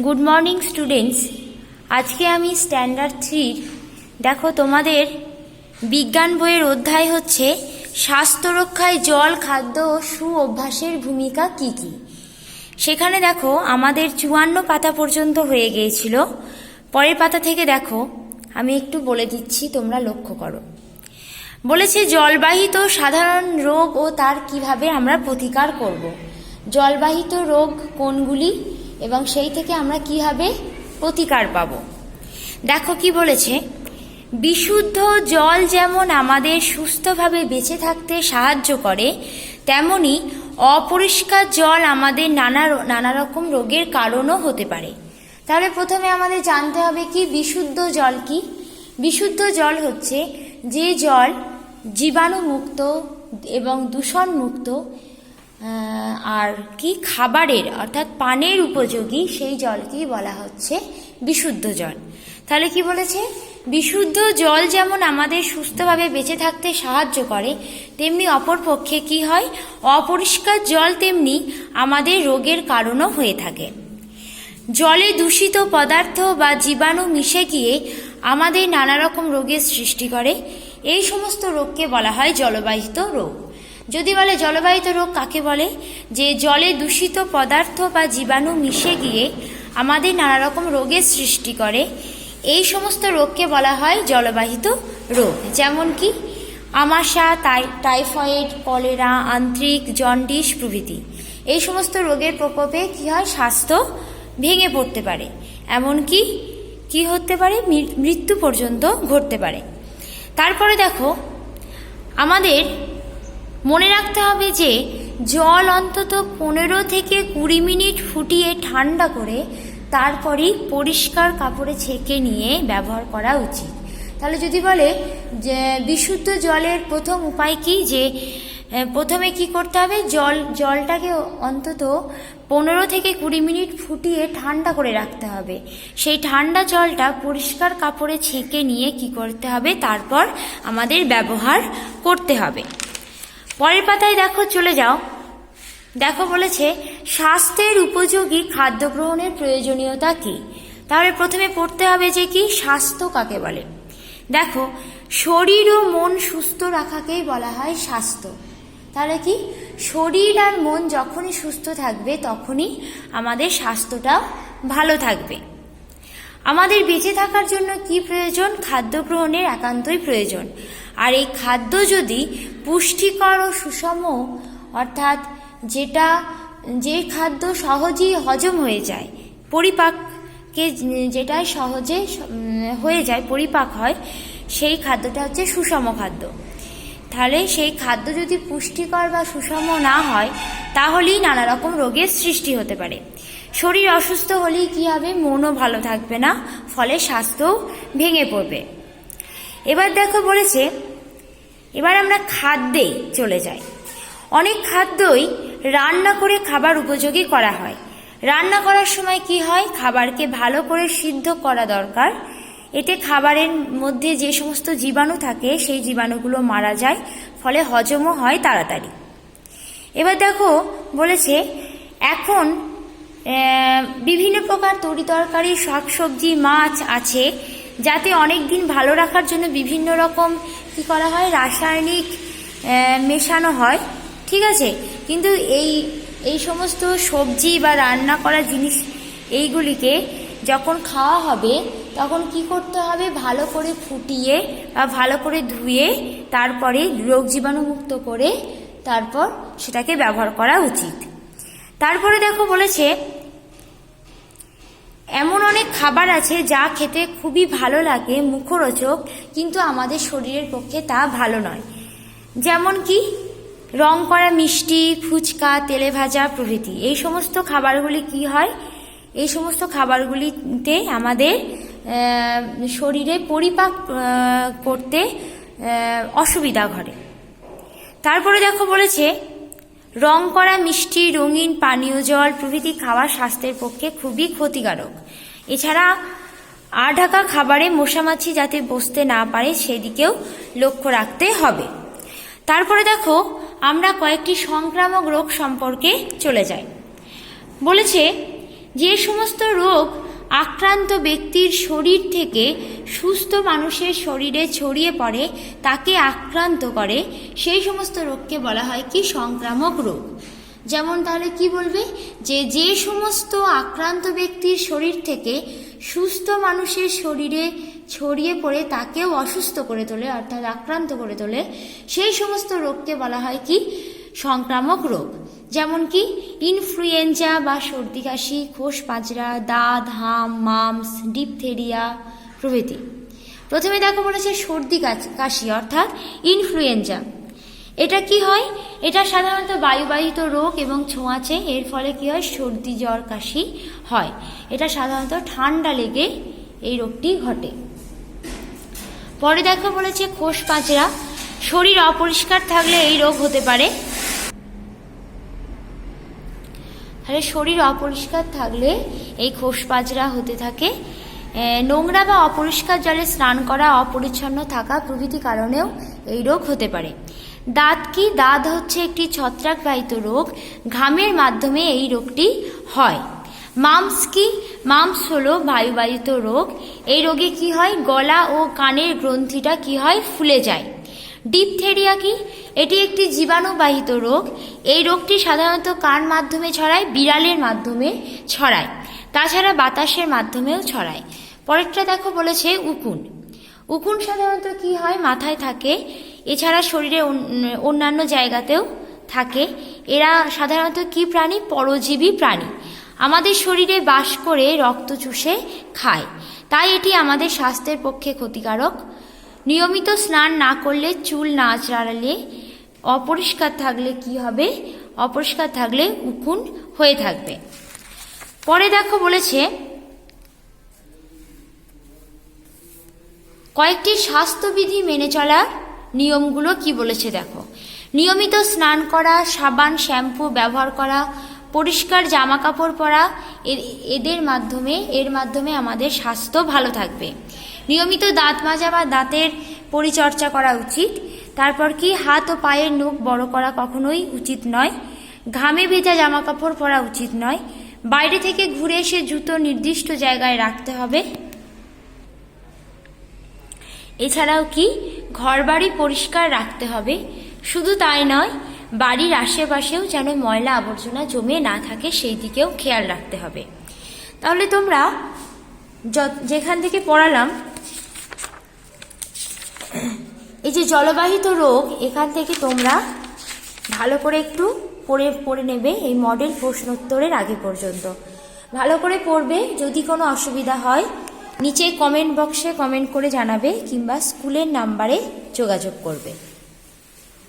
Good morning students আজকে আমি standard থ্রির দেখো তোমাদের বিজ্ঞান বইয়ের অধ্যায় হচ্ছে স্বাস্থ্য রক্ষায় জল, খাদ্য ও সু অভ্যাসের ভূমিকা কি কি? সেখানে দেখো আমাদের চুয়ান্ন পাতা পর্যন্ত হয়ে গিয়েছিল। পরের পাতা থেকে দেখো, আমি একটু বলে দিচ্ছি, তোমরা লক্ষ্য করো। বলেছে, জলবাহিত সাধারণ রোগ ও তার কীভাবে আমরা প্রতিকার করব? জলবাহিত রোগ কোনগুলি? এবং সেই থেকে আমরা কীভাবে প্রতিকার পাব? দেখো কি বলেছে, বিশুদ্ধ জল যেমন আমাদের সুস্থভাবে বেঁচে থাকতে সাহায্য করে, তেমনি অপরিষ্কার জল আমাদের নানা নানা রকম রোগের কারণও হতে পারে। তাহলে প্রথমে আমাদের জানতে হবে কি, বিশুদ্ধ জল কি? বিশুদ্ধ জল হচ্ছে যে জল জীবাণুমুক্ত এবং দূষণমুক্ত আর কি খাবারের, অর্থাৎ পানের উপযোগী সেই জলকেই বলা হচ্ছে বিশুদ্ধ জল। তাহলে কি বলেছে? বিশুদ্ধ জল যেমন আমাদের সুস্থভাবে বেঁচে থাকতে সাহায্য করে, তেমনি অপরপক্ষে কি হয়? অপরিষ্কার জল তেমনি আমাদের রোগের কারণও হয়ে থাকে। জলে দূষিত পদার্থ বা জীবাণু মিশে গিয়ে আমাদের নানা রকম রোগের সৃষ্টি করে। এই সমস্ত রোগকে বলা হয় জলবাহিত রোগ। যদি বলে জলবাহিত রোগ কাকে বলে? যে জলে দূষিত পদার্থ বা জীবাণু মিশে গিয়ে আমাদের নানা রকম রোগের সৃষ্টি করে, এই সমস্ত রোগকে বলা হয় জলবাহিত রোগ। যেমন কি? আমাশা, টাই, টাইফয়েড, কলেরা, আন্ত্রিক, জন্ডিস প্রভৃতি। এই সমস্ত রোগের প্রকোপে কি হয়? স্বাস্থ্য ভেঙে পড়তে পারে। এমনকি কি? হতে পারে? মৃত্যু পর্যন্ত ঘটতে পারে। তারপরে দেখো, আমাদের মনে রাখতে হবে যে জল অন্তত পনেরো থেকে কুড়ি মিনিট ফুটিয়ে ঠান্ডা করে তারপরেই পরিষ্কার কাপড়ে ছেঁকে নিয়ে ব্যবহার করা উচিত। তাহলে যদি বলে যে বিশুদ্ধ জলের প্রথম উপায় কি? যে প্রথমে কি করতে হবে? জল, জলটাকে অন্তত পনেরো থেকে কুড়ি মিনিট ফুটিয়ে ঠান্ডা করে রাখতে হবে। সেই ঠান্ডা জলটা পরিষ্কার কাপড়ে ছেঁকে নিয়ে কি করতে হবে? তারপর আমাদের ব্যবহার করতে হবে। পরের পাতায় দেখো, চলে যাও। দেখো বলেছে, স্বাস্থ্যের উপযোগী খাদ্য গ্রহণের প্রয়োজনীয়তা কি? তাহলে প্রথমে পড়তে হবে যে কি, স্বাস্থ্য কাকে বলে? দেখো, শরীর ও মন সুস্থ রাখাকেই বলা হয় স্বাস্থ্য। তাহলে কি? শরীর আর মন যখনই সুস্থ থাকবে, তখনই আমাদের স্বাস্থ্যটাও ভালো থাকবে। আমাদের বেঁচে থাকার জন্য কি প্রয়োজন? খাদ্য গ্রহণের একান্তই প্রয়োজন। আর এই খাদ্য যদি পুষ্টিকর ও সুষম, অর্থাৎ যেটা, যে খাদ্য সহজেই হজম হয়ে যায় পরিপাককে যেটা সহজে হয়ে যায়, পরিপাক হয়, সেই খাদ্যটা হচ্ছে সুষম খাদ্য। তাহলে সেই খাদ্য যদি পুষ্টিকর বা সুষম না হয়, তাহলেই নানা রকম রোগের সৃষ্টি হতে পারে। শরীর অসুস্থ হলেই কী হবে? মনও ভালো থাকবে না, ফলে স্বাস্থ্যও ভেঙে পড়বে। এবার দেখো বলেছে, এবার আমরা খাদ্যে চলে যাই। অনেক খাদ্যই রান্না করে খাবার উপযোগী করা হয়। রান্না করার সময় কি হয়? খাবারকে ভালো করে সিদ্ধ করা দরকার। এতে খাবারের মধ্যে যে সমস্ত জীবাণু থাকে, সেই জীবাণুগুলো মারা যায়, ফলে হজমও হয় তাড়াতাড়ি। এবার দেখো বলেছে, এখন বিভিন্ন প্রকার তরি তরকারি, শাকসবজি, মাছ আছে। যাতে অনেক দিন ভালো রাখার জন্য বিভিন্ন রকম, কি করা হয়, রাসায়নিক মেশানো হয়, ঠিক আছে? কিন্তু এই এই সমস্ত সবজি বা রান্না করা জিনিস, এইগুলিকে যখন খাওয়া হবে, তখন কি করতে হবে? ভালো করে ফুটিয়ে বা ভালো করে ধুয়ে তারপরে রোগ জীবাণুমুক্ত করে তারপর সেটাকে ব্যবহার করা উচিত। তারপরে দেখো বলেছে এমন অনেক খাবার আছে যা খেতে খুবই ভালো লাগে, মুখরোচক, কিন্তু আমাদের শরীরের পক্ষে তা ভালো নয়। যেমন কি? রং করা মিষ্টি, ফুচকা, তেলে ভাজা প্রভৃতি। এই সমস্ত খাবারগুলি কি হয়? এই সমস্ত খাবারগুলিতে আমাদের শরীরে পরিপাক করতে অসুবিধা ঘটে। তারপরে দেখো বলেছে, রং করা মিষ্টি, রঙিন, পানীয় জল প্রভৃতি খাওয়া স্বাস্থ্যের পক্ষে খুবই ক্ষতিকারক। এছাড়া আ ঢাকা খাবারে মশামাছি যাতে বসতে না পারে সেদিকেও লক্ষ্য রাখতে হবে। তারপরে দেখো, আমরা কয়েকটি সংক্রামক রোগ সম্পর্কে চলে যাই। বলেছে, যে সমস্ত রোগ আক্রান্ত ব্যক্তির শরীর থেকে সুস্থ মানুষের শরীরে ছড়িয়ে পড়ে, তাকে আক্রান্ত করে, সেই সমস্ত রোগকে বলা হয় কি? সংক্রামক রোগ। যেমন তাহলে কি বলবে? যে যে সমস্ত আক্রান্ত ব্যক্তির শরীর থেকে সুস্থ মানুষের শরীরে ছড়িয়ে পড়ে, তাকেও অসুস্থ করে তোলে, অর্থাৎ আক্রান্ত করে তোলে, সেই সমস্ত রোগকে বলা হয় কি? সংক্রামক রোগ। যেমন কি? ইনফ্লুয়েঞ্জা বা সর্দি কাশি, খোস পাঁচড়া দাঁত হাম মামস, ডিপথেরিয়া প্রভৃতি। প্রথমে দেখো বলেছে সর্দি কাশি, অর্থাৎ ইনফ্লুয়েঞ্জা। এটা কি হয়? এটা সাধারণত বায়ুবাহিত রোগ এবং ছোঁয়াচে। এর ফলে কি হয়? সর্দি, জ্বর, কাশি হয়। এটা সাধারণত ঠান্ডা লেগে এই রোগটি ঘটে। পরে দেখো বলেছে খোস পাঁচড়া। শরীর অপরিষ্কার থাকলে এই রোগ হতে পারে। তাহলে শরীর অপরিষ্কার থাকলে এই খোস পাঁচড়া হতে থাকে। নোংরা বা অপরিষ্কার জলে স্নান করা, অপরিচ্ছন্ন থাকা প্রভৃতি কারণেও এই রোগ হতে পারে। দাঁত কি? দাঁত হচ্ছে একটি ছত্রাকবাহিত রোগ। ঘামের মাধ্যমে এই রোগটি হয়। মামস কি? মামস হলো বায়ুবাহিত রোগ। এই রোগে কি হয়? গলা ও কানের গ্রন্থিটা কি হয়? ফুলে যায়। ডিপথেরিয়া কি? এটি একটি জীবাণুবাহিত রোগ। এই রোগটি সাধারণত কান মাধ্যমে ছড়ায়, বিড়ালের মাধ্যমে ছড়ায়। তাছাড়া বাতাসের মাধ্যমেও ছড়ায়। পরেরটা দেখো বলেছে উকুন। উকুন সাধারণত কি হয়? মাথায় থাকে। এছাড়া শরীরে অন্যান্য জায়গাতেও থাকে। এরা সাধারণত কি প্রাণী? পরজীবী প্রাণী। আমাদের শরীরে বাস করে রক্ত চুষে খায়। তাই এটি আমাদের স্বাস্থ্যের পক্ষে ক্ষতিকারক। নিয়মিত স্নান না করলে চুল না আঁচড়ালে অপরিষ্কার থাকলে কি হবে? অপরিষ্কার থাকলে উকুন হয়ে থাকবে। পরে দেখো বলেছে, কয়েকটি স্বাস্থ্যবিধি মেনে চলার নিয়মগুলো কি বলেছে দেখো। নিয়মিত স্নান করা, সাবান, শ্যাম্পু ব্যবহার করা, পরিষ্কার জামা কাপড় পরা এদের মাধ্যমে, এর মাধ্যমে আমাদের স্বাস্থ্য ভালো থাকবে। নিয়মিত দাঁত মাজা বা দাঁতের পরিচর্যা করা উচিত। তারপর কি, হাত ও পায়ের নখ বড় করা কখনোই উচিত নয়। ঘামে ভেজা জামা কাপড় পরা উচিত নয়। বাইরে থেকে ঘুরে এসে জুতো নির্দিষ্ট জায়গায় রাখতে হবে। এছাড়াও কি ঘরবাড়ি পরিষ্কার রাখতে হবে। শুধু তাই নয়, বাড়ির আশেপাশেও যেন ময়লা আবর্জনা জমে না থাকে, সেই দিকেও খেয়াল রাখতে হবে। তাহলে তোমরা যেখান থেকে পড়ালাম, এই যে জলবাহিত রোগ, এখান থেকে তোমরা ভালো করে একটু পড়ে পড়ে নেবে এই মডেল প্রশ্নোত্তরের আগে পর্যন্ত। ভালো করে পড়বে, যদি কোনো অসুবিধা হয় নিচে কমেন্ট বক্সে কমেন্ট করে জানাবে কিংবা স্কুলের নাম্বারে যোগাযোগ করবে।